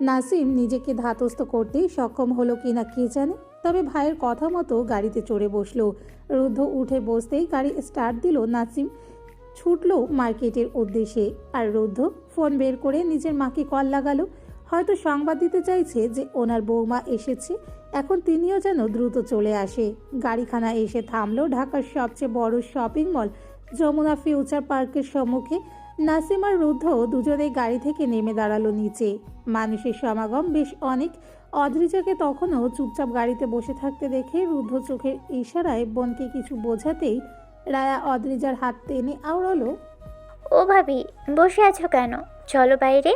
নাসিম নিজেকে ধাতস্থ করতেই সক্ষম হলো কি না কে জানে? তবে ভাইয়ের কথা মতো গাড়িতে চড়ে বসল। রুদ্ধ উঠে বসতেই গাড়ি স্টার্ট দিল নাসিম। ছুটলো মার্কেটের উদ্দেশ্যে আর রুদ্ধ ফোন বের করে নিজের মাকে কল লাগালো। হয়তো সংবাদ দিতে চাইছে যে ওনার বৌমা এসেছে। এখন তিনিও যেন দ্রুত চলে আসে। গাড়িখানা এসে থামলো ঢাকার সবচেয়ে বড় শপিং মল যমুনা ফিউচার পার্কের সম্মুখে। নাসিম আর রুদ্ধ দুজনেই গাড়ি থেকে নেমে দাঁড়াল নিচে। মানুষের সমাগম বেশ অনেক। অদ্রিজাকে তখনও চুপচাপ গাড়িতে বসে থাকতে দেখে রুদ্ধ চোখের ইশারায় বোনকে কিছু বোঝাতেই রায়া অদ্রিজার হাত টেনে আওড়ালো ও ভাবি বসে আছো কেন? চলো বাইরে।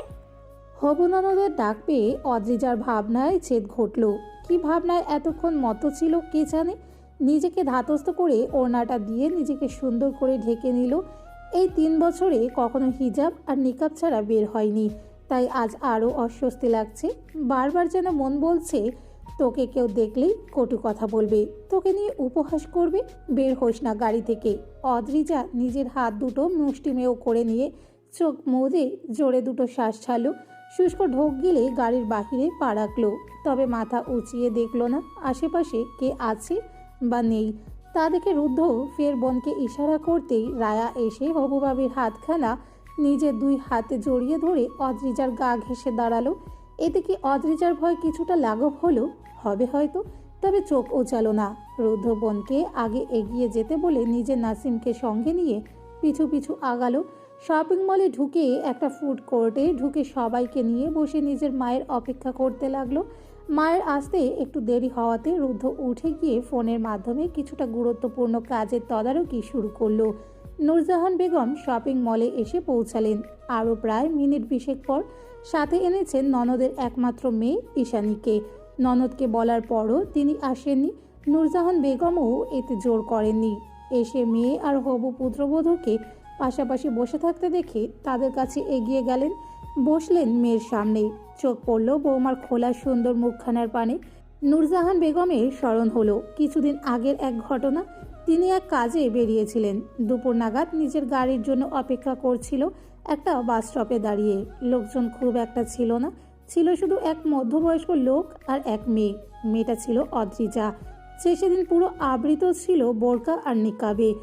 হবু ননদের ডাক পেয়ে অদ্রিজার ভাবনায় ছেদ ঘটল। কি ভাবনায় এতক্ষণ মতো ছিল কে জানে? নিজেকে ধাতস্থ করে ওড়নাটা দিয়ে নিজেকে সুন্দর করে ঢেকে নিল এই তিন বছরে কখনো হিজাব আর নিকাব ছাড়া বের হয়নি। তাই আজ আরও অস্বস্তি লাগছে। বারবার যেন মন বলছে, তোকে কেউ দেখলেই কটু কথা বলবে। তোকে নিয়ে উপহাস করবে? বের হোস না গাড়ি থেকে। অদ্রিজা নিজের হাত দুটো মুষ্টিমেয় করে নিয়ে চোখ মুদে জোরে দুটো শ্বাস ছাড়লো। শুষ্ক ঢোক গিলে গাড়ির বাহিরে পা রাখল। তবে মাথা উঁচিয়ে দেখল না আশেপাশে কে আছে বা নেই। তা দেখে রুদ্ধ ফের বোনকে ইশারা করতেই রায়া এসে হবুবাবির হাতখানা নিজের দুই হাতে জড়িয়ে ধরে অদ্রিজার গা ঘেঁষে দাঁড়াল। এতে কি অদ্রিজার ভয় কিছুটা লাঘব হলো? হবে হয়তো, তবে চোখ ওচালো না। রুদ্ধ বোনকে আগে এগিয়ে যেতে বলে নিজের নাসিমকে সঙ্গে নিয়ে পিছু পিছু আগালো। শপিং মলে ঢুকে একটা ফুড কোর্টে ঢুকে সবাইকে নিয়ে বসে নিজের মায়ের অপেক্ষা করতে লাগল। মায়ের আসতে একটু দেরি হওয়াতে রুদ্ধ উঠে গিয়ে ফোনের মাধ্যমে কিছুটা গুরুত্বপূর্ণ কাজের তদারকি শুরু করল। নূরজাহান বেগম শপিং মলে এসে পৌঁছালেন। আরও প্রায় মিনিট বিশেক পর সাথে এনেছেন ননদের একমাত্র মেয়ে ঈশানীকে। ননদকে বলার পরও তিনি আসেননি। নূরজাহান বেগমও এতে জোর করেননি। এসে মেয়ে আর হবু পুত্রবধূকে পাশাপাশি বসে থাকতে দেখে তাদের কাছে এগিয়ে গেলেন, বসলেন মেয়ের সামনে চোখ পড়ল বৌমার খোলা সুন্দর মুখখানার পানে। নূরজাহান বেগমের স্মরণ হলো, কিছুদিন আগের এক ঘটনা। তিনি এক কাজে বেরিয়েছিলেন। দুপুর নাগাদ নিজের গাড়ির জন্য অপেক্ষা করছিল একটা বাস স্টপে দাঁড়িয়ে। লোকজন খুব একটা ছিল না। ছিল শুধু এক মধ্যবয়স্ক লোক আর এক মেয়ে। মেয়েটা ছিল অদ্রিজা। সে সেদিন পুরো আবৃত ছিল বোরকা আর নিকাবে।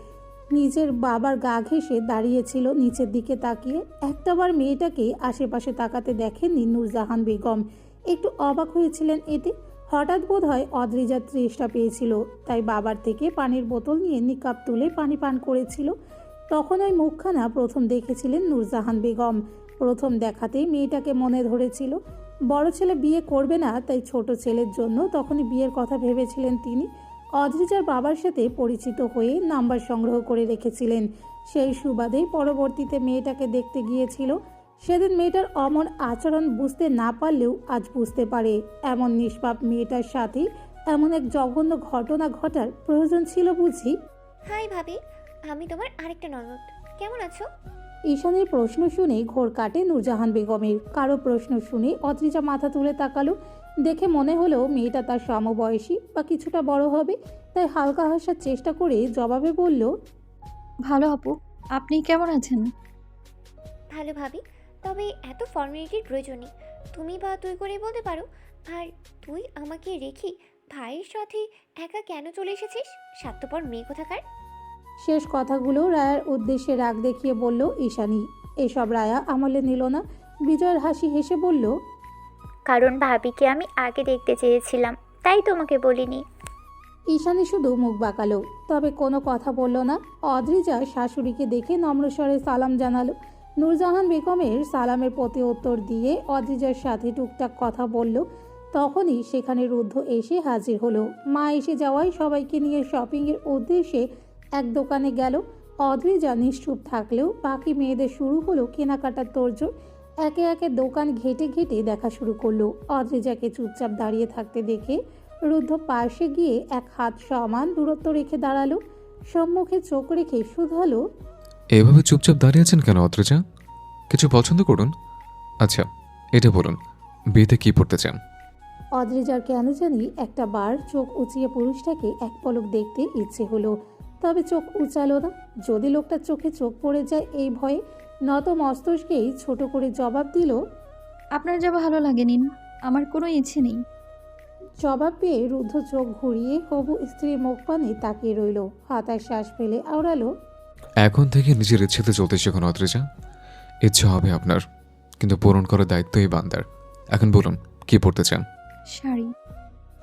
নিজের বাবার গা ঘেঁষে দাঁড়িয়েছিল নিচের দিকে তাকিয়ে। একটাবার মেয়েটাকে আশেপাশে তাকাতে দেখেননি নূরজাহান বেগম। একটু অবাক হয়েছিলেন এতে। হঠাৎ বোধ হয় অদ্রিজার তৃষ্ঠা পেয়েছিল। তাই বাবার থেকে পানির বোতল নিয়ে নিকাপ তুলে পানি পান করেছিল। তখন ওই মুখখানা প্রথম দেখেছিলেন নূরজাহান বেগম। প্রথম দেখাতেই মেয়েটাকে মনে ধরেছিল। বড় ছেলে বিয়ে করবে না, তাই ছোট ছেলের জন্য তখনই বিয়ের কথা ভেবেছিলেন তিনি। অদ্রিজার বাবার সাথে পরিচিত হয়ে নাম্বার সংগ্রহ করে রেখেছিলেন। সেই সুবাদেই পরবর্তীতে মেয়েটাকে দেখতে গিয়েছিল। সেদিন মেয়েটার অমন আচরণ বুঝতে না পারলেও আজ বুঝতে পারে। এমন নিষ্পাপ মেয়েটার সাথে এমন এক জঘন্য ঘটনা ঘটার প্রয়োজন ছিল বুঝি? হাই ভাবি আমি তোমার আরেকটা ননদ। কেমন আছো? ঈশানের প্রশ্ন শুনে ঘোর কাটে নূরজাহান বেগমের। কারও প্রশ্ন শুনে অদ্রিজা মাথা তুলে তাকালো দেখে মনে হলো মেয়েটা তার সমবয়সী বা কিছুটা বড় হবে তাই হালকা হাসার চেষ্টা করে জবাবে বলল ভালো আপু আপনি কেমন আছেন? ভালো ভাবি তবে এত ফর্মালিটির প্রয়োজন নেই তুমি বা তুই করে বলতে পারো। আর তুই আমাকে রেখে ভাইয়ের সাথে একা কেন চলে এসেছিস? স্বার্থপর মেয়ে কোথাকার? শেষ কথাগুলো রায়ার উদ্দেশ্যে রাগ দেখিয়ে বলল ঈশানী এসব রায়া আমলে নিল না। বিজয়ের হাসি হেসে বলল কারণ ভাবিকে আমি আগে দেখতে চেয়েছিলাম, তাই তোমাকে বলিনি। ঈশানী শুধু মুখ বাঁকালো, তবে কোনো কথা বলল না। অদ্রিজা শাশুড়িকে দেখে নম্রস্বরে সালাম জানালো। নূরজাহান বেগমের সালামের প্রতি উত্তর দিয়ে অদ্রিজার সাথে টুকটাক কথা বলল। তখনই সেখানে রুদ্ধ এসে হাজির হলো। মা এসে যাওয়ায় সবাইকে নিয়ে শপিংয়ের উদ্দেশ্যে এক দোকানে গেল। অদ্রিজা নিশ্চুপ থাকলেও বাকি মেয়েদের শুরু হলো কেনাকাটার তোড়জোড়। একে একে দোকান ঘেটে ঘেটে দেখা শুরু করল। অদ্রিজাকে চুপচাপ দাঁড়িয়ে থাকতে দেখে রুদ্ধ পাশে গিয়ে এক হাত সমান দূরত্ব রেখে দাঁড়াল। সম্মুখে চোখ রেখে শুধালো এভাবে চুপচাপ দাঁড়িয়ে আছেন কেন অত্রজা কিছু পছন্দ করুন? আচ্ছা এটা বলুন বিয়েতে কি পড়তে চান? অদ্রিজার কেন জানি একটা বার চোখ উঁচিয়ে পুরুষটাকে এক পলক দেখতে ইচ্ছে হলো তবে চোখ উঁচালো না। যদি লোকটার চোখে চোখ পড়ে যায় এই ভয়ে নত মস্তককেই ছোট করে জবাব দিল আপনার যা ভালো লাগে নিন। আমার কোনো ইচ্ছে নেই। জবাব পেয়ে রুদ্ধ চোখ ঘুরিয়ে হবু স্ত্রীর মুখ পানে তাকিয়ে রইল। হাতায় শ্বাস ফেলে আওড়ালো এখন থেকে নিজের ইচ্ছেতে চলতে শিখুন অদ্রিজা ইচ্ছা হবে আপনার কিন্তু পূরণ করার দায়িত্ব এই বান্দার। এখন বলুন কি পড়তে চান? শাড়ি।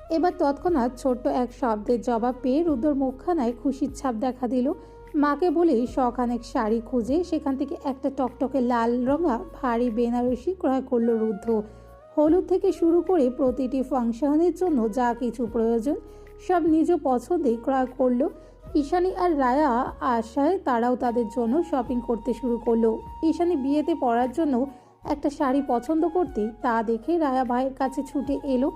এবার তৎক্ষণাৎ ছোট্ট এক শব্দের জবাব পেয়ে রুদ্রর মুখখানায় খুশির ছাপ দেখা দিল। মাকে বলে শখানেক শাড়ি খুঁজে সেখান থেকে একটা টকটকে লাল রঙা ভারী বেনারসি ক্রয় করল রুদ্ধ। হলুদ থেকে শুরু করে প্রতিটি ফাংশনের জন্য যা কিছু প্রয়োজন, সব নিজ পছন্দেই ক্রয় করল। ঈশানী আর রায়া আশায় তারাও তাদের জন্য শপিং করতে শুরু করল। ঈশানী বিয়েতে পরার জন্য একটা শাড়ি পছন্দ করতে তা দেখে রায়া ভাইয়ের কাছে ছুটে এলো।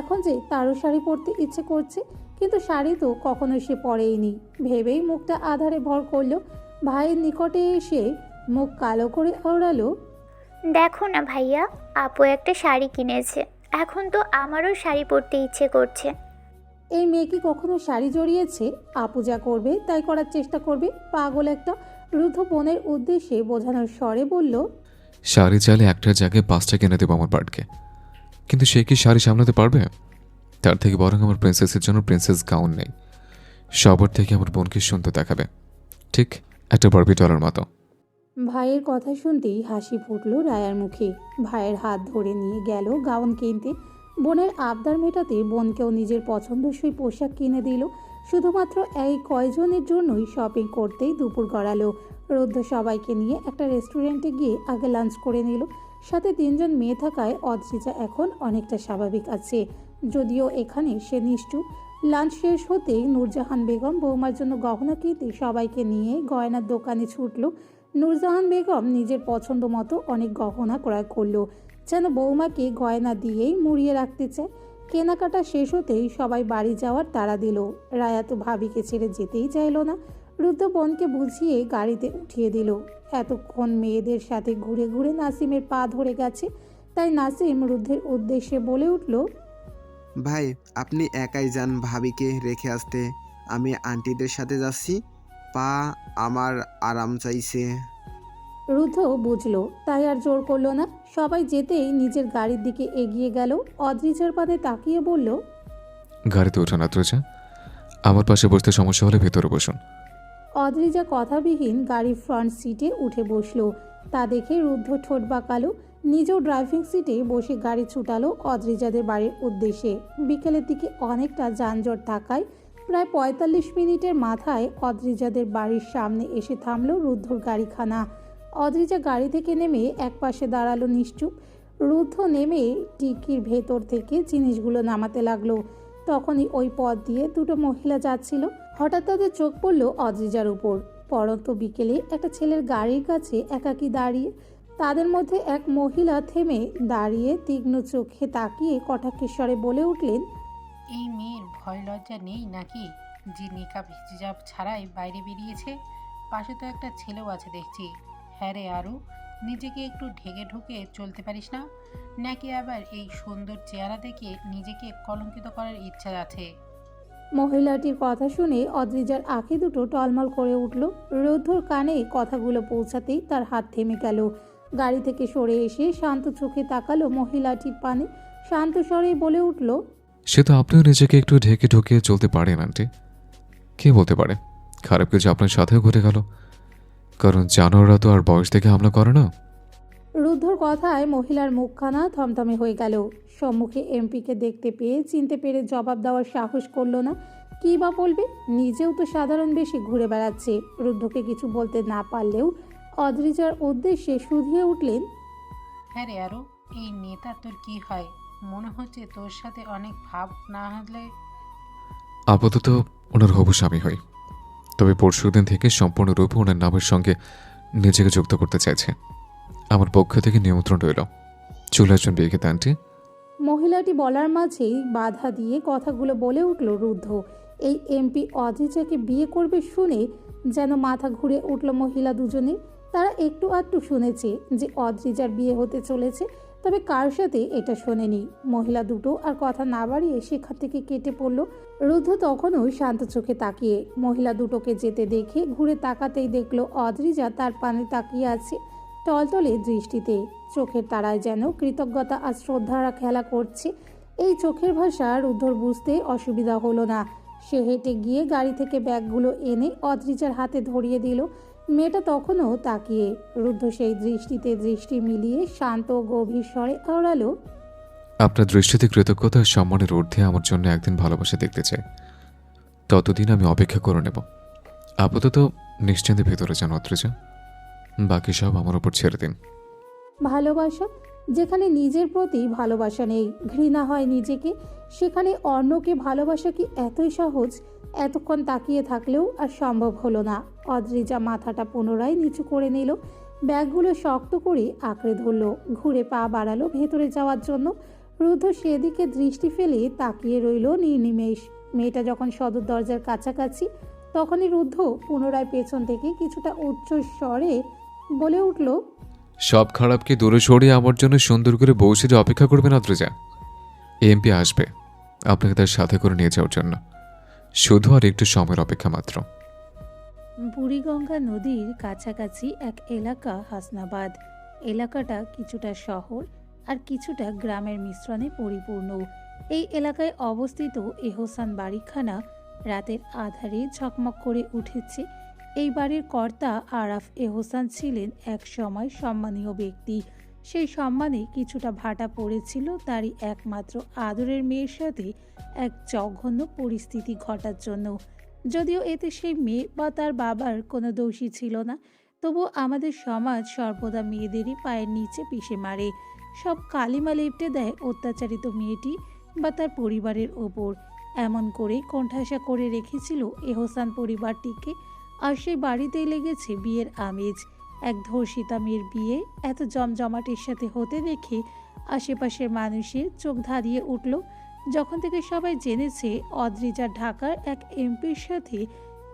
এখন যে তারও শাড়ি পরতে ইচ্ছে করছে কিন্তু শাড়ি তো কখনো সে পরেইনি। ভেবেই মুখটা আধারে ভর করল। ভাইয়ের নিকটে এসে মুখ কালো করে আওড়ালো দেখো না ভাইয়া আপু একটা শাড়ি কিনেছে। এখন তো আমারও শাড়ি পরতে ইচ্ছে করছে। এই মেয়ে কি কখনো শাড়ি জড়িয়েছে? আপু যা করবে তাই করার চেষ্টা করবে। পাগল একটা রুদ্ধ বোনের উদ্দেশ্যে বোঝানোর স্বরে বলল শাড়ি চাইলে একটার জায়গায় পাঁচটা কিনে দেবো আমার পার্টকে কিন্তু সে কি শাড়ি সামলাতে পারবে? তার থেকে বরং আমার প্রিন্সেসের জন্য প্রিন্সেস গাউন নেই। সবার থেকে আমার বোনকে সুন্দর দেখাবে। ঠিক একটা বারবি ডলার মতো। ভাইয়ের কথা শুনতেই হাসি ফুটলো রায়ার মুখে। ভাইয়ের হাত ধরে নিয়ে গেল গাউন কিনতে। বোনের আবদার মেটাতে বোনকেও নিজের পছন্দসই পোশাক কিনে দিল। শুধুমাত্র এই কয়জনের জন্যই শপিং করতেই দুপুর গড়ালো। রুদ্ধ সবাইকে নিয়ে একটা রেস্টুরেন্টে গিয়ে আগে লাঞ্চ করে নিল। সাথে তিনজন মেয়ে থাকায় অদ্রিজা এখন অনেকটা স্বাভাবিক আছে। যদিও এখানে সে নিষ্ঠুর। লাঞ্চ শেষ হতেই নূরজাহান বেগম বৌমার জন্য গহনা কিনতে সবাইকে নিয়ে গয়নার দোকানে ছুটল। নূরজাহান বেগম নিজের পছন্দ মতো অনেক গহনা ক্রয় করল, যেন বৌমাকে গয়না দিয়েই মুড়িয়ে রাখতে চায়। কেনাকাটা শেষ হতেই সবাই বাড়ি যাওয়ার তাড়া দিল। রায়া তো ভাবিকে ছেড়ে যেতেই চাইলো না। রুদ্র বোনকে বুঝিয়ে গাড়িতে উঠিয়ে দিল। এতক্ষণ মেয়েদের সাথে ঘুরে ঘুরে নাসিমের পা ধরে গেছে। তাই নাসিম রুদ্ধের উদ্দেশ্যে বলে উঠল ভাই আপনি একাই যান ভাবিকে রেখে আসতে। আমি আন্টিদের সাথে যাচ্ছি। পা আমার আরাম চাইছে। রুদ্ধ বুঝলো তাই আর জোর করল না। সবাই যেতেই নিজের গাড়ির দিকে এগিয়ে গেল। অদ্রিজার পানে তাকিয়ে বলল গাড়িতে না অদ্রিজা আমার পাশে বসতে সমস্যা হলে ভেতরে বসুন। অদ্রিজা কথাবিহীন গাড়ির ফ্রন্ট সিটে উঠে বসল। তা দেখে রুদ্ধ ঠোঁট বাঁকালো। নিজেও ড্রাইভিং সিটে বসে গাড়ি ছুটালো অদ্রিজাদের বাড়ির উদ্দেশ্যে। বিকেলের দিকে অনেকটা যানজট থাকায় প্রায় পঁয়তাল্লিশ মিনিটের মাথায় অদ্রিজাদের বাড়ির সামনে এসে থামলো রুদ্ধর গাড়িখানা। অদ্রিজা গাড়ি থেকে নেমে একপাশে দাঁড়াল নিশ্চুপ। রুদ্ধ নেমে টিকির ভেতর থেকে জিনিসগুলো নামাতে লাগল। তখনই ওই পথ দিয়ে দুটো মহিলা যাচ্ছিল। হঠাৎ তাদের চোখ পড়ল অদ্রিজার উপর। পরন্ত বিকেলে একটা ছেলের গাড়ির কাছে একাকি দাঁড়িয়ে তাদের মধ্যে এক মহিলা থেমে দাঁড়িয়ে তীক্ষ্ণ চোখে তাকিয়ে কটাক্ষেশ্বরে বলে উঠলেন এই মেয়ের ভয় লজ্জা নেই নাকি? যে নিকাব হিজাব ছাড়াই বাইরে বেরিয়েছে? পাশে তো একটা ছেলেও আছে দেখছি। হ্যাঁ রে আরও নিজেকে একটু ঢেকে ঢুকে চলতে পারিস না? নাকি আবার এই সুন্দর চেহারা দেখে নিজেকে কলঙ্কিত করার ইচ্ছা আছে? মহিলাটির কথা শুনে অদ্রিজার আঁখি দুটো টলমল করে উঠল। রৌদ্রর কানে কথাগুলো পৌঁছাতেই তার হাত থেমে গেল। গাড়ি থেকে সরে এসে শান্ত চোখে তাকালো মহিলাটির পানে। শান্ত স্বরে বলে উঠল সে তো আপনিও নিজেকে একটু ঢেকে ঢুকে চলতে পারেন আন্টি। কে বলতে পারে? খারাপ কিছু আপনার সাথেও ঘটে গেল। কারণ জানোয়াররা তো আর বয়স থেকে হামলা করে না। রুদ্ধর কথায় মহিলার মুখখানা থমথমে হয়ে গেল। সম্মুখে এমপিকে দেখতে পেয়ে চিনতে পেরে জবাব দেওয়ার সাহস করল না। কী বা বলবে? নিজেও তো সাধারণ বেশি ঘুরে বেড়াচ্ছে। রুদ্ধকে কিছু বলতে না পারলেও অদ্রিজার উদ্দেশ্যে শুধিয়ে উঠলেন হ্যাঁ রে আরও এই নেতা তোর কি হয়? মনে হচ্ছে তোর সাথে অনেক ভাব না হলে। আপাতত ওনার হবু স্বামী হই। তবে পরশুদিন থেকে সম্পূর্ণরূপে ওনার নামের সঙ্গে নিজেকে যুক্ত করতে চাইছে। আমার পক্ষ থেকে নিমন্ত্রণ রইল। চলে আসবেন বিয়ে খেতে আন্টি। মহিলাটি বলার মাঝেই বাধা দিয়ে কথাগুলো বলে উঠল রুদ্ধ। এই এমপি অদ্রিজাকে বিয়ে করবে শুনে যেন মাথা ঘুরে উঠল মহিলা দুজনে। তারা একটু আধটু শুনেছে যে অদ্রিজার বিয়ে হতে চলেছে, তবে কার সাথে এটা শোনেনি? মহিলা দুটো আর কথা না বাড়িয়ে সেখান থেকে কেটে পড়ল। রুদ্ধ তখনও শান্ত চোখে তাকিয়ে, মহিলা দুটোকে যেতে দেখে ঘুরে তাকাতেই দেখল অদ্রিজা তার পানে তাকিয়ে আছে টলটলে দৃষ্টিতে। চোখের তারায় যেন কৃতজ্ঞতা আর শ্রদ্ধারা খেলা করছে। এই চোখের ভাষা রুদ্ধর বুঝতে অসুবিধা হলো না। সে হেঁটে গিয়ে গাড়ি থেকে ব্যাগগুলো এনে অদ্রিজার হাতে ধরিয়ে দিল। মেয়েটা তখনও তাকিয়ে রুদ্ধ সেই দৃষ্টিতে দৃষ্টি মিলিয়ে শান্ত গভীর স্বরে আওড়ালো আপনার দৃষ্টিতে কৃতজ্ঞতা আর সম্মানের ঊর্ধ্বে আমার জন্য একদিন ভালোবাসা দেখতে চাই। ততদিন আমি অপেক্ষা করে নেব। আপাতত নিশ্চিন্তে ভেতরে যান অত্রিজা। বাকি সব আমার ওপর ছেড়ে দিন। ভালোবাসা যেখানে নিজের প্রতি ভালোবাসা নেই ঘৃণা হয় নিজেকে সেখানে অন্যকে ভালোবাসা কি এতই সহজ? এতক্ষণ তাকিয়ে থাকলেও আর সম্ভব হলো না। অদ্রিজা মাথাটা পুনরায় নিচু করে নিল। ব্যাগগুলো শক্ত করে আঁকড়ে ধরলো। ঘুরে পা বাড়ালো ভেতরে যাওয়ার জন্য। রুদ্ধ সেদিকে দৃষ্টি ফেলে তাকিয়ে রইল নির্নিমেষ। মেয়েটা যখন সদর দরজার কাছাকাছি, তখনই রুদ্ধ পুনরায় পেছন থেকে কিছুটা উচ্চ স্বরে বলে উঠল, সব খারাপকে দূরে সরিয়ে আমার জন্য সুন্দর করে বৌসিরে অপেক্ষা করবেন অত্রিজা এমপি আসবে। আপনাকে তার সাথে করে নিয়ে যাওয়ার জন্য। শুধু আর একটু সময়ের অপেক্ষা মাত্র। বুড়িগঙ্গা নদীর কাছাকাছি এক এলাকা হাসনাবাদ। এলাকাটা কিছুটা শহর আর কিছুটা গ্রামের মিশ্রণে পরিপূর্ণ। এই এলাকায় অবস্থিত এহসান বাড়িখানা রাতের আধারে ঝকমক করে উঠেছে। এই বাড়ির কর্তা আরাফ এহসান ছিলেন এক সময় সম্মানীয় ব্যক্তি। সেই সম্মানে কিছুটা ভাটা পড়েছিল তারই একমাত্র আদরের মেয়ের সাথে এক জঘন্য পরিস্থিতি ঘটার জন্য। যদিও এতে সেই মেয়ে বা তার বাবার কোনো দোষী ছিল না, তবু আমাদের সমাজ সর্বদা মেয়েদেরই পায়ের নিচে পিষে মারে। সব কালিমা লেপটে দেয় অত্যাচারিত মেয়েটি বা তার পরিবারের ওপর। এমন করে কোণঠাসা করে রেখেছিল এহসান পরিবারটিকে, আর সেই বাড়িতেই লেগেছে বিয়ের আমেজ। এক ধর্ষিতা মেয়ের বিয়ে এত জমজমাটের সাথে হতে দেখে আশেপাশের মানুষের চোখ ধাঁধিয়ে উঠল যখন থেকে সবাই জেনেছে অদ্রিজা ঢাকার এক এমপির সাথে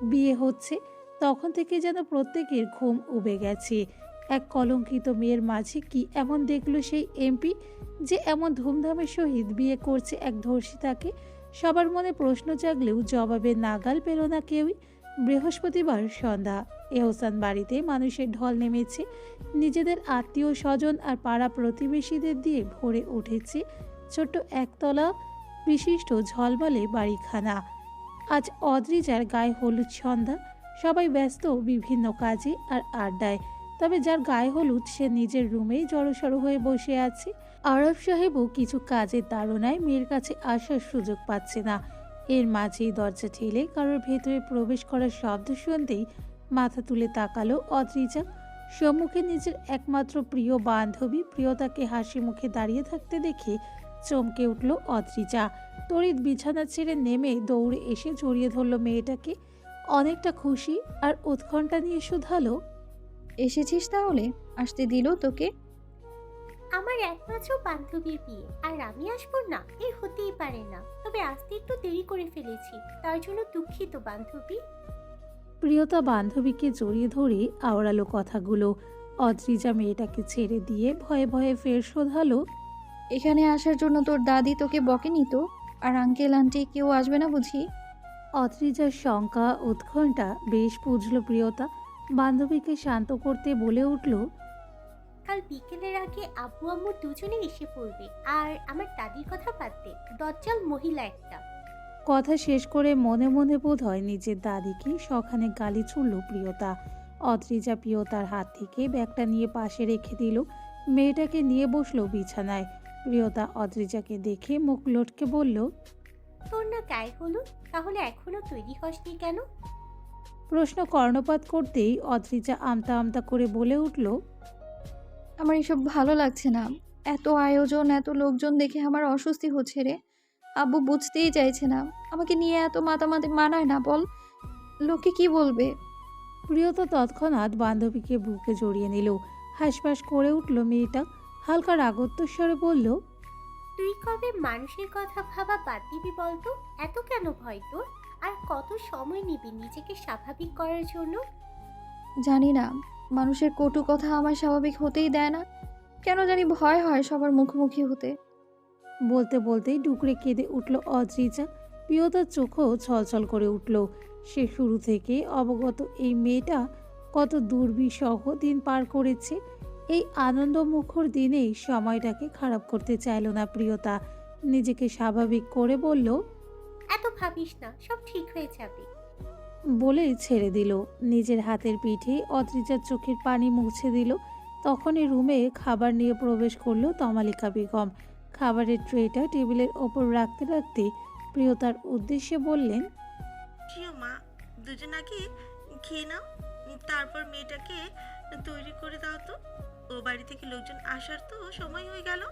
বিয়ে হচ্ছে, তখন থেকে যেন প্রত্যেকের ঘুম উবে গেছে। এক কলঙ্কিত মেয়ের মাঝে কি এমন দেখল সেই এমপি যে এমন ধুমধামের সহিত বিয়ে করছে এক ধর্ষিতাকে? সবার মনে প্রশ্ন জাগলেও জবাবে নাগাল পেল না কেউই। বৃহস্পতিবার সন্ধ্যা, এহসান বাড়িতে মানুষের ঢল নেমেছে। নিজেদের আত্মীয় স্বজন আর পাড়া প্রতিবেশীদের দিয়ে ভরে উঠেছে ছোট্ট একতলা বিশিষ্ট ঝলমলে বাড়িখানা। আজ অদ্রিজার গায়ে হলুদ সন্ধ্যা, সবাই ব্যস্ত বিভিন্ন কাজে আর আড্ডায়। তবে যার গায়ে হলুদ, সে নিজের রুমেই জড়সড় হয়ে বসে আছে। আরব সাহেবও কিছু কাজের তাড়নায় মেয়ের কাছে আসার সুযোগ পাচ্ছে না। এর মাঝেই দরজা ঠেলে কারোর ভেতরে প্রবেশ করার শব্দ শুনতেই মাথা তুলে তাকালো অদ্রিজা। সম্মুখে নিজের একমাত্র প্রিয় বান্ধবী প্রিয়তাকে হাসি মুখে দাঁড়িয়ে থাকতে দেখে চমকে উঠল অদ্রিজা। তড়িৎ বিছানা ছেড়ে নেমে দৌড়ে এসে জড়িয়ে ধরল মেয়েটাকে। অনেকটা খুশি আর উৎকণ্ঠা নিয়ে শুধালো এসেছিস তাহলে? আসতে দিল তোকে? আমার একমাত্র বান্ধবীর বিয়ে আর আমি আসব না এ হতেই পারে না। তবে আসতে একটু দেরি করে ফেলেছি তার জন্য দুঃখিত বান্ধবী। প্রিয়তা বান্ধবীকে জড়িয়ে ধরে আওড়ালো কথাগুলো। অদ্রিজা মেয়েটাকে ছেড়ে দিয়ে ভয়ে ভয়ে ফের শোধালো এখানে আসার জন্য তোর দাদি তোকে বকেনি তো? আর আঙ্কেল আন্টি কেউ আসবে না বুঝি? অদ্রিজার শঙ্কা উৎকণ্ঠা বেশ বুঝল প্রিয়তা। বান্ধবীকে শান্ত করতে বলে উঠল কাল বিকেলের আগে আব্বু আম্মু দুজনে এসে পড়বে আর আমার দাদির কথা বাদ দে দজ্জাল মহিলা একটা। কথা শেষ করে মনে মনে বোধ হয় নিজের দাদিকে সখানে গালি ছুড়ল প্রিয়তা। অদ্রিজা প্রিয়তার হাত থেকে ব্যাগটা নিয়ে পাশে রেখে দিল মেয়েটাকে নিয়ে বসল বিছানায়। প্রিয়তা অদ্রিজাকে দেখে মুখ লটকে বলল তোর না গায়ে হলুদ? তাহলে এখনও তৈরি হসনি কেন? প্রশ্ন কর্ণপাত করতেই অদ্রিজা আমতা আমতা করে বলে উঠল আমার এসব ভালো লাগছে না। এত আয়োজন এত লোকজন দেখে আমার অস্বস্তি হচ্ছে রে। আব্বু বুঝতেই চাইছে না। আমাকে নিয়ে এত মাতামাতি মানায় না বল। লোকে কি বলবে? প্রিয়তা তৎক্ষণাৎ বান্ধবীকে বুকে জড়িয়ে নিল। হাঁসফাঁস করে উঠল মেয়েটা। হালকা রাগত্বস্বরে বলল তুই কবে মানুষের কথা ভাবা বাদ দিবি বলতো? এত কেন ভয় তোর? আর কত সময় নিবি নিজেকে স্বাভাবিক করার জন্য? জানি না। মানুষের কটু কথা আমার স্বাভাবিক হতেই দেয় না। কেন জানি ভয় হয় সবার মুখোমুখি হতে। বলতে বলতেই ডুকরে কেঁদে উঠল অদ্রিজা প্রিয়তার চোখও ছলছল করে উঠল। সে শুরু থেকে অবগত এই মেয়েটা কত দুর্বিসহ দিন পার করেছে। এই আনন্দমুখর দিনেই সময়টাকে খারাপ করতে চাইল না প্রিয়তা। নিজেকে স্বাভাবিক করে বলল এত ভাবিস না সব ঠিক হয়ে যাবে। বলেই ছেড়ে দিল। নিজের হাতের পিঠে অদ্রিজার চোখের পানি মুছে দিল। তখনই রুমে খাবার নিয়ে প্রবেশ করল তমালিকা বেগম। খাবারের ট্রেটা টেবিলের ওপর রাখতে রাখতে প্রিয়তার উদ্দেশ্যে বললেন প্রিয় মা দুজনাকে খেয়ে নাও তারপর মেয়েটাকে তৈরি করে দাও তো। ও বাড়ি থেকে লোকজন আসার তো সময় হয়ে গেল।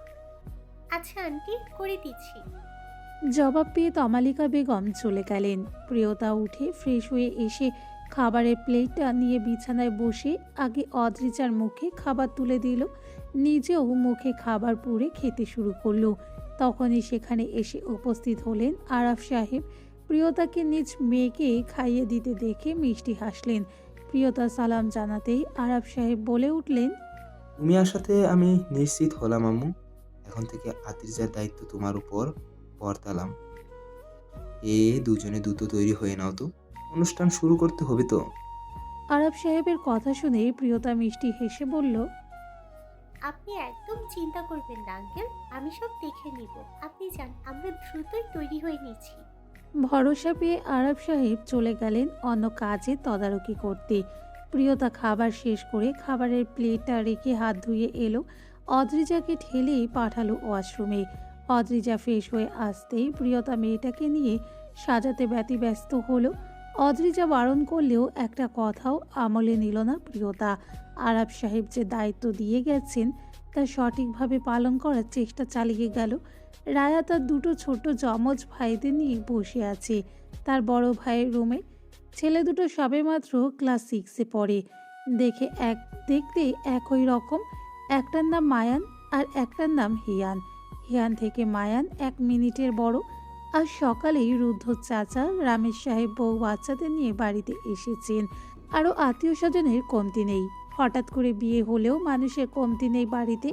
আচ্ছা আন্টি করে দিচ্ছি। জবাব পেয়ে তমালিকা বেগম চলে গেলেন। প্রিয়তা উঠে ফ্রেশ হয়ে এসে খাবারের প্লেটটা নিয়ে বিছানায় বসে আগে অদ্রিজার মুখে খাবার তুলে দিল নিজেও মুখে খাবার পুরে খেতে শুরু করল। তখনই সেখানে এসে উপস্থিত হলেন আরাফ সাহেব। প্রিয়তাকে নিজ মেয়েকে খাইয়ে দিতে দেখে মিষ্টি হাসলেন। প্রিয়তা সালাম জানাতেই আরাফ সাহেব বলে উঠলেন তুমি আসাতে আমি নিশ্চিত হলাম আম্মু। এখন থেকে আতিরজার দায়িত্ব তোমার উপর বর্তালাম এ দুজনে দ্রুত তৈরি হয়ে নাও তো। অনুষ্ঠান শুরু করতে হবে তো। আরাফ সাহেবের কথা শুনে প্রিয়তা মিষ্টি হেসে বলল আপনি একদম চিন্তা করবেন না আঙ্কেল। আমি সব দেখে নিব। আপনি যান আমরা দ্রুতই তৈরি হয়ে নিচ্ছি। ভরসা পেয়ে আরব সাহেব চলে গেলেন অন্য কাজে তদারকি করতে। প্রিয়তা খাবার শেষ করে খাবারের প্লেটটা রেখে হাত ধুয়ে এলো। অদ্রিজাকে ঠেলেই পাঠালো ওয়াশরুমে। অদ্রিজা ফ্রেশ হয়ে আসতেই প্রিয়তা মেয়েটাকে নিয়ে সাজাতে ব্যতিব্যস্ত হলো। অদ্রিজা বারণ করলেও একটা কথাও আমলে নিল না প্রিয়তা। আরব সাহেব যে দায়িত্ব দিয়ে গেছেন, তা সঠিকভাবে পালন করার চেষ্টা চালিয়ে গেল। রায়া তার দুটো ছোট যমজ ভাইদের নিয়ে বসে আছে। তার বড় ভাইয়ের রুমে ছেলে দুটো সবেমাত্র ক্লাস সিক্সে পড়ে। দেখে এক দেখতে একই রকম। একটার নাম মায়ান আর একটার নাম হিয়ান। হিয়ান থেকে মায়ান এক মিনিটের বড়। আর সকালেই রুদ্ধ চাচা রামেশ সাহেব বউ বাচ্চাদের নিয়ে বাড়িতে এসেছেন। আরও আত্মীয় স্বজনের কমতি নেই। হঠাৎ করে বিয়ে হলেও মানুষের কমতি নেই বাড়িতে।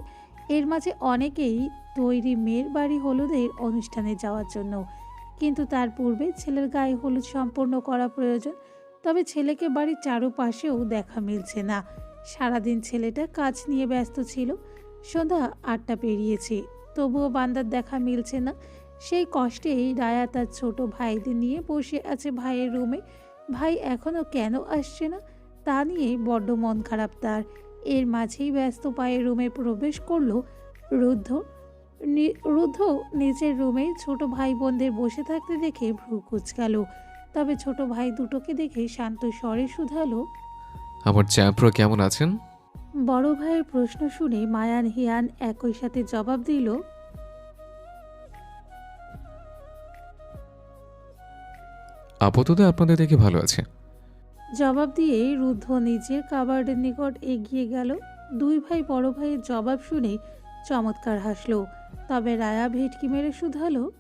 এর মাঝে অনেকেই তৈরি মেয়ের বাড়ি হলুদের অনুষ্ঠানে যাওয়ার জন্য কিন্তু তার পূর্বে ছেলের গায়ে হলুদ সম্পন্ন করা প্রয়োজন, তবে ছেলেকে বাড়ির চারপাশেও দেখা মিলছে না। সারাদিন ছেলেটা কাজ নিয়ে ব্যস্ত ছিল, সন্ধ্যা আটটা পেরিয়েছে, তবুও বান্দার দেখা মিলছে না। সেই কষ্টেই রায়া তার ছোট ভাইদের নিয়ে বসে আছে ভাইয়ের রুমে। ভাই এখনও কেন আসছে না, তা নিয়ে বড্ড মন খারাপ তার। এর মাঝেই ব্যস্ত পায়ে রুমে প্রবেশ করল রুদ্ধ রুদ্ধ নিজের রুমে ছোট ভাই বোনদের বসে থাকতে দেখে ভ্রু কুচকালো। তবে ছোট ভাই দুটোকে দেখে শান্ত স্বরে শুধালো আমার চ্যাম্প্রো কেমন আছেন? বড় ভাইয়ের প্রশ্ন শুনে মায়ান হিয়ান একই সাথে জবাব দিল আপাতত আপনাদের দেখে ভালো আছে। জবাব দিয়ে রুদ্ধ নিজের কাবার্ডের নিকট এগিয়ে গেল। দুই ভাই বড় ভাইয়ের জবাব শুনে চমৎকার হাসলো। তবে রায়া ভেটকি মেরে শুধালো।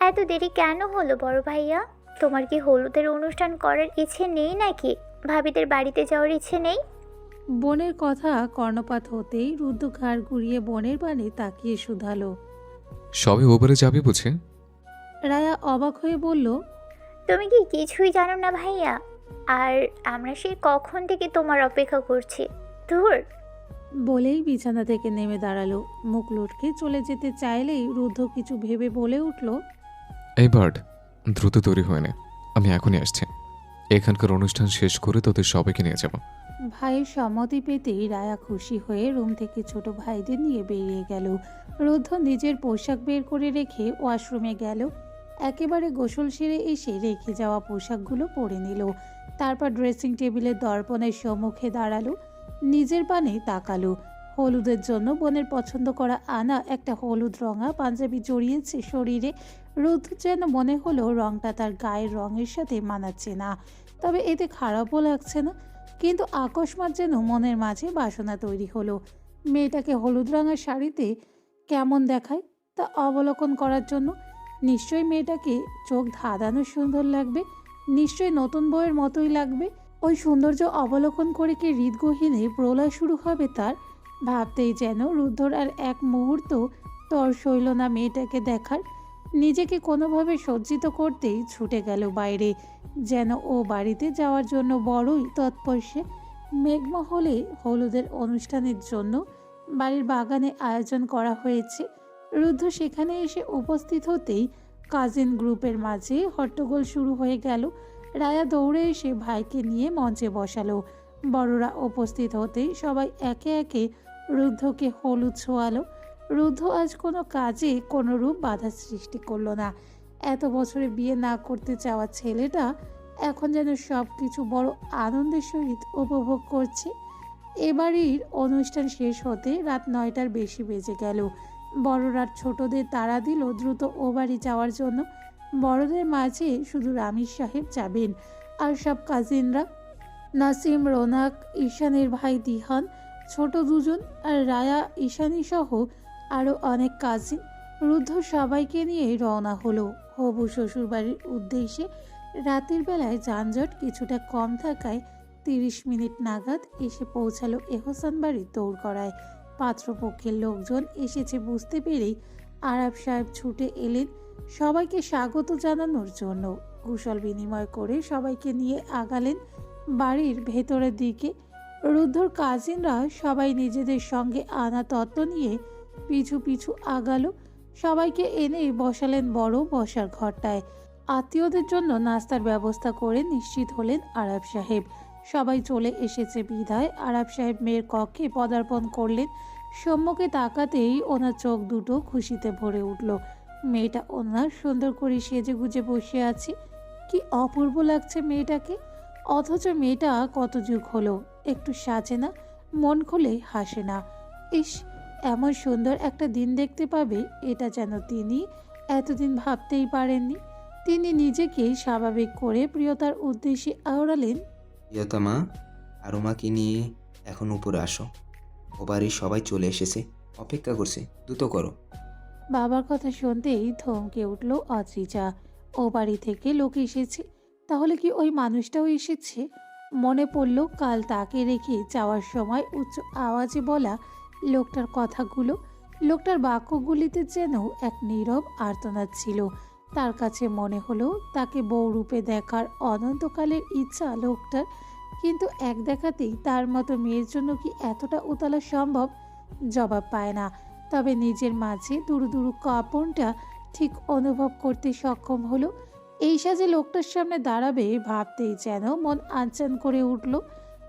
এত দেরি কেন হলো বড় ভাইয়া? তোমার কি হলুদের অনুষ্ঠান করার ইচ্ছে নেই নাকি? ভাবিদের বাড়িতে যাওয়ার ইচ্ছে নেই? বোনের কথা কর্ণপাত হতেই রুদ্ধ ঘাড় ঘুরিয়ে বোনের বানে তাকিয়ে শুধালো। সবে ওবারে যাবে বুঝে? রায়া অবাক হয়ে বলল তুমি কি কিছুই জানো না ভাইয়া? আর আমরা সেই কখন থেকে তোমার অপেক্ষা করছি? ধুর বলেই বিছানা থেকে নেমে দাঁড়াল। মুখ লটকে চলে যেতে চাইলেই রুদ্ধ কিছু ভেবে বলে উঠল এই বার্ড দ্রুত তৈরি হয়ে নে। আমি এখনই আসছি। এখানকার অনুষ্ঠান শেষ করে তোদের সবাইকে নিয়ে যাব। ভাইয়ের সম্মতি পেতেই রায়া খুশি হয়ে রুম থেকে ছোট ভাইদের নিয়ে বেরিয়ে গেল। রুদ্ধ নিজের পোশাক বের করে রেখে ওয়াশরুমে গেল। একেবারে গোসল সেরে এসে রেখে যাওয়া পোশাকগুলো পরে নিল। তারপর ড্রেসিং টেবিলের দর্পণের সম্মুখে দাঁড়াল। নিজের পানে তাকালো। হলুদের জন্য বোনের পছন্দ করা আনা একটা হলুদ রঙা পাঞ্জাবি জড়িয়েছে শরীরে। রোদ যেন মনে হলো রংটা তার গায়ের রঙের সাথে মানাচ্ছে না। তবে এতে খারাপও লাগছে না। কিন্তু আকস্মাত যেন মনের মাঝে বাসনা তৈরি হলো। মেয়েটাকে হলুদ রঙের শাড়িতে কেমন দেখায় তা অবলোকন করার জন্য নিশ্চয়ই মেয়েটাকে চোখ ধাঁধানো সুন্দর লাগবে। নিশ্চয়ই নতুন বউয়ের মতোই লাগবে। ওই সৌন্দর্য অবলোকন করে কি হৃদগহীনে প্রলয় শুরু হবে তার? ভাবতেই যেন রুদ্ধর আর এক মুহূর্ত তর সইল না মেয়েটাকে দেখার। নিজেকে কোনোভাবে সজ্জিত করতেই ছুটে গেল বাইরে। যেন ও বাড়িতে যাওয়ার জন্য বড়ই তৎপর সে। মেঘমহলে হলুদের অনুষ্ঠানের জন্য বাড়ির বাগানে আয়োজন করা হয়েছে। রুদ্র সেখানে এসে উপস্থিত হতেই কাজিন গ্রুপের মাঝে হট্টগোল শুরু হয়ে গেল। রায়া দৌড়ে এসে ভাইকে নিয়ে মঞ্চে বসালো। বড়রা উপস্থিত হতেই সবাই একে একে রুদ্ধকে হলুদ ছোঁয়ালো। রুদ্ধ আজ কোনো কাজে কোনো রূপ বাধা সৃষ্টি করল না। এত বছরে বিয়ে না করতে চাওয়া ছেলেটা এখন যেন সব কিছু বড় আনন্দের সহিত উপভোগ করছে। এবারের অনুষ্ঠান শেষ হতে রাত নয়টার বেশি বেজে গেল। বড়রা ছোটদের তারা দিল দ্রুত ও বাড়ি যাওয়ার জন্য। বড়দের মাঝে শুধু রামির সাহেব যাবেন। আর সব কাজিনরা নাসিম, রোনাক, ঈশানের ভাই দিহান, ছোট দুজন আর রায়া, ঈশানী সহ আরও অনেক কাজিন রুদ্ধ সবাইকে নিয়ে রওনা হলো। হবু শ্বশুরবাড়ির উদ্দেশ্যে রাতের বেলায় যানজট কিছুটা কম থাকায় তিরিশ মিনিট নাগাদ এসে পৌঁছালো এহসান বাড়ির দৌড় করায় পাত্রপক্ষের লোকজন এসেছে বুঝতে পেরেই আরব সাহেব ছুটে এলেন সবাইকে স্বাগত জানানোর জন্য কুশল বিনিময় করে সবাইকে নিয়ে আগালেন বাড়ির ভেতরের দিকে। রুদ্ধর কাজিনরা সবাই নিজেদের সঙ্গে আনা তত্ত্ব নিয়ে পিছু পিছু আগালো। সবাইকে এনে বসালেন বড় বসার ঘরটায়। আত্মীয়দের জন্য নাস্তার ব্যবস্থা করে নিশ্চিত হলেন আরব সাহেব। সবাই চলে এসেছে বিধায় আরব সাহেব মেয়ের কক্ষে পদার্পণ করলেন। সম্মুখে তাকাতেই ওনার চোখ দুটো খুশিতে ভরে উঠল। মেয়েটা ওনার সুন্দর করে সেজে গুজে বসে আছে। কি অপূর্ব লাগছে মেয়েটাকে। অথচ মেয়েটা কত যুগ হলো, একটু সাজে না, মন খুলে হাসে না। ইস, এমন সুন্দর একটা দিন দেখতে পাবে, এটা যেন তিনি এতদিন ভাবতেই পারেননি। তিনি নিজেকে স্বাভাবিক করে প্রিয়তার উদ্দেশ্যে আওড়ালেন, প্রিয়তমা আরুমাকে নিয়ে এখন উপরে আসো। ও বাড়ির সবাই চলে এসেছে, অপেক্ষা করছে, দ্রুত করো। বাবার কথা শুনতেই থমকে উঠল অদ্রিজা ও বাড়ি থেকে লোক এসেছে, তাহলে কি ওই মানুষটাও এসেছে? মনে পড়ল কাল তাকে রেখে যাওয়ার সময় উচ্চ আওয়াজে বলা লোকটার কথাগুলো। লোকটার বাক্যগুলিতে যেন এক নীরব আর্তনাদ ছিল। তার কাছে মনে হলো তাকে বউরূপে দেখার অনন্তকালের ইচ্ছা লোকটার, কিন্তু এক দেখাতেই তার মতো মেয়ের জন্য কি এতটা উতলা সম্ভব? জবাব পায় না। তবে নিজের মাঝে দুরু দুরু কাঁপনটা ঠিক অনুভব করতে সক্ষম হলো। এই সাজে লোকটার সামনে দাঁড়াবে ভাবতেই যেন মন আনচান করে উঠল।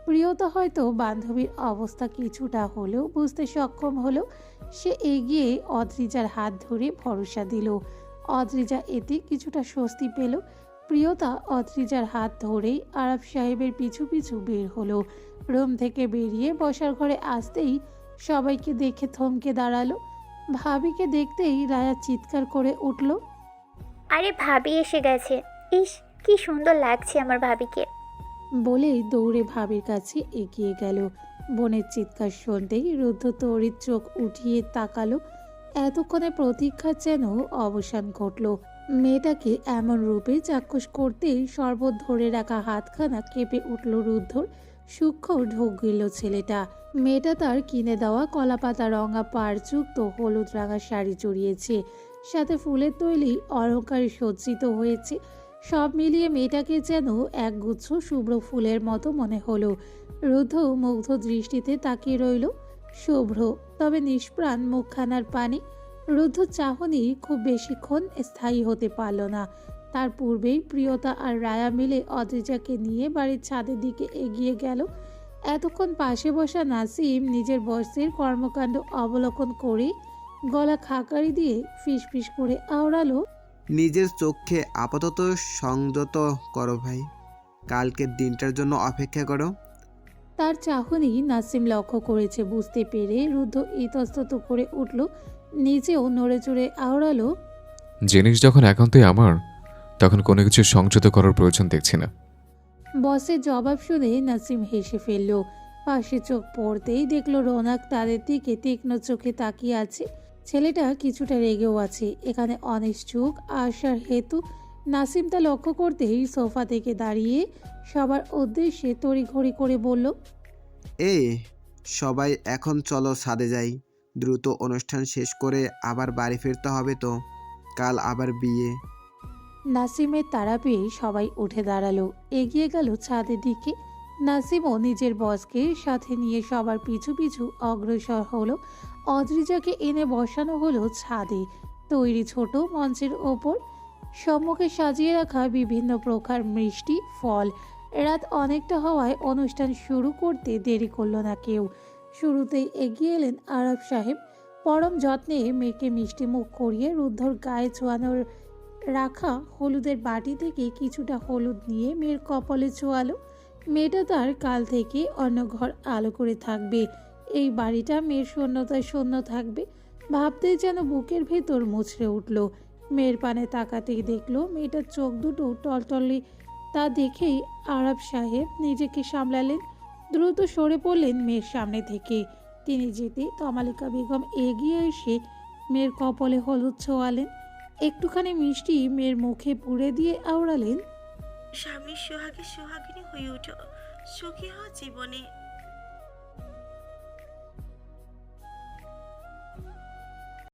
প্রিয়তা হয়তো বান্ধবীর অবস্থা কিছুটা হলেও বুঝতে সক্ষম হলো। সে এগিয়ে অদ্রিজার হাত ধরে ভরসা দিল। অদ্রিজা এতে কিছুটা স্বস্তি পেল। প্রিয়তা অদ্রিজার হাত ধরেই আরব সাহেবের পিছু পিছু বের হলো। রুম থেকে বেরিয়ে বসার ঘরে আসতেই সবাইকে দেখে থমকে দাঁড়াল। ভাবিকে দেখতেই রায়া চিৎকার করে উঠল। আরে ভাবি এসে গেছে। ইস কি সুন্দর লাগছে আমার ভাবিকে। বলেই দৌড়ে ভাবির কাছে এগিয়ে গেল। বোনের চিৎকার শুনতেই রুদ্ধ তরির চোখ উঠিয়ে তাকালো। এতক্ষণে প্রতীক্ষার যেন অবসান ঘটল। মেয়েটাকে এমন রূপে চাক্ষুষ করতেই শরবত ধরে রাখা হাতখানা কেঁপে উঠল রুদ্ধর। সূক্ষ্ম ঢোক গেল ছেলেটা। মেয়েটা তার কিনে দেওয়া কলাপাতা রঙা পাড়যুক্ত হলুদ রাঙা শাড়ি জড়িয়েছে। সাথে ফুলের তৈলি অলঙ্কারে সজ্জিত হয়েছে। সব মিলিয়ে মেয়েটাকে যেন একগুচ্ছ শুভ্র ফুলের মতো মনে হলো। রুদ্ধ মুগ্ধ দৃষ্টিতে তাকিয়ে রইল শুভ্র, তবে নিষ্প্রাণ মুখখানার পানি। রুদ্ধ চাহনি খুব বেশিক্ষণ স্থায়ী হতে পারল না। তার পূর্বেই প্রিয়তা আর রায়া মিলে অদ্রিজাকে নিয়ে বাড়ির ছাদের দিকে এগিয়ে গেল। এতক্ষণ পাশে বসা নাসিম নিজের বয়সের কর্মকাণ্ড অবলোকন করে গলা খাকারি দিয়ে ফিস ফিস করে আওড়ালো নিজের চোখে আপাতত সংযত করো ভাই। কালকের দিনটার জন্য অপেক্ষা করো। তার চাহনি নাসিম লক্ষ্য করেছে বুঝতে পেরে রুদ্ধ ইতস্তত করে উঠল নিজেও নড়ে চড়ে আওড়ালো জিনিস যখন একান্তই আমার তখন কোনো কিছু সংযত করার প্রয়োজন দেখছি না। বসের জবাব শুনে নাসিম হেসে ফেলল। পাশে চোখ পড়তেই দেখল রোনাক তাদের দিকে তীক্ষ্ণ চোখে তাকিয়ে আছে। ছেলেটা কিছুটা রেগেও আছে। এখানে অনিশ্চুক আসার হেতু। নাসিম তা লক্ষ্য করতেই সোফা থেকে দাঁড়িয়ে সবার উদ্দেশ্যে তড়িঘড়ি করে বলল এ সবাই এখন চলো ছাদে যাই। দ্রুত অনুষ্ঠান শেষ করে আবার বাড়ি ফিরতে হবে তো। কাল আবার বিয়ে। নাসিমের তারা পেয়ে সবাই উঠে দাঁড়াল। এগিয়ে গেল ছাদের দিকে। নাসিমও নিজের বসকে সাথে নিয়ে সবার পিছু পিছু অগ্রসর হলো। অদ্রিজাকে এনে বসানো হলো ছাদে। তৈরি ছোট মঞ্চের ওপর। সম্মুখে সাজিয়ে রাখা বিভিন্ন প্রকার মিষ্টি, ফল। রাত অনেকটা হওয়ায় অনুষ্ঠান শুরু করতে দেরি করল না কেউ। শুরুতেই এগিয়ে এলেন আরব সাহেব। পরম যত্নে মেয়েকে মিষ্টি মুখ করিয়ে রুদ্ধর গায়ে ছোঁয়ানোর রাখা হলুদের বাটি থেকে কিছুটা হলুদ নিয়ে মেয়ের কপালে ছোঁয়ালো। মেয়েটা তার কাল থেকে অন্য ঘর আলো করে থাকবে। এই বাড়িটা মেয়ের শূন্যতায় শূন্য থাকবে। ভাবতেই যেন বুকের ভেতর মুছড়ে উঠল। মেয়ের পানে তাকাতেই দেখল মেয়েটার চোখ দুটো টলটলে। তা দেখেই আরব সাহেব নিজেকে সামলালেন। দ্রুত সরে পড়লেন মেয়ের সামনে থেকে। তিনি যেতে তমালিকা বেগম এগিয়ে এসে মেয়ের কপলে হলুদ ছোঁয়ালেন। একটুখানি মিষ্টি মেয়ের মুখে পুড়ে দিয়ে আওড়ালেন স্বামীর সোহাগে সোহাগিনী হয়ে ওঠো সুখী হও জীবনে।